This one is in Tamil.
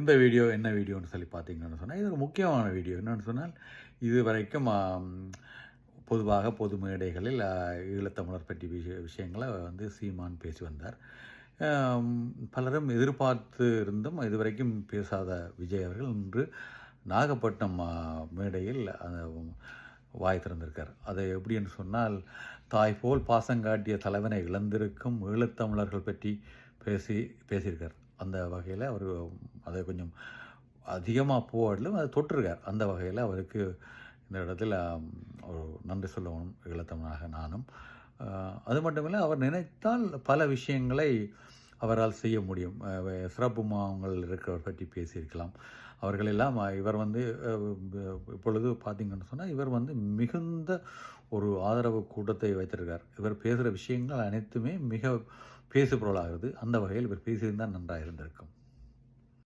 இந்த வீடியோ என்ன வீடியோன்னு சொல்லி பார்த்தீங்கன்னு சொன்னால் இது ஒரு முக்கியமான வீடியோ. என்னென்னு சொன்னால் இது வரைக்கும் பொதுவாக பொது மேடைகளில் ஈழத்தமிழர் பற்றி விஷய விஷயங்களை வந்து சீமான் பேசி வந்தார். பலரும் எதிர்பார்த்து இருந்தும் இதுவரைக்கும் பேசாத விஜய் அவர்கள் இன்று நாகப்பட்டினம் மேடையில் அந்த வாய் திறந்திருக்கார். அதை எப்படின்னு சொன்னால் தாய் போல் பாசங்காட்டிய தலைவனை இழந்திருக்கும் ஈழத்தமிழர்கள் பற்றி பேசி பேசியிருக்கார். அந்த வகையில் அவர் அதை கொஞ்சம் அதிகமாக போவாடிலும் அதை தொட்டிருக்கார் அந்த வகையில் அவருக்கு இந்த இடத்துல ஒரு நன்றி சொல்லணும் இளத்தவனாக நானும். அது மட்டுமில்லை அவர் நினைத்தால் பல விஷயங்களை அவரால் செய்ய முடியும். சிறப்பு மாவங்கள் இருக்கிறவர் பற்றி பேசியிருக்கலாம். அவர்களெல்லாம் இவர் வந்து இப்பொழுது பார்த்திங்கன்னு சொன்னால் இவர் வந்து மிகுந்த ஒரு ஆதரவு கூட்டத்தை வைத்திருக்கார். இவர் பேசுகிற விஷயங்கள் அனைத்துமே மிக பேசுபொருளாகிறது. அந்த வகையில் இவர் பேசியிருந்தால் நன்றாக இருந்திருக்கும்.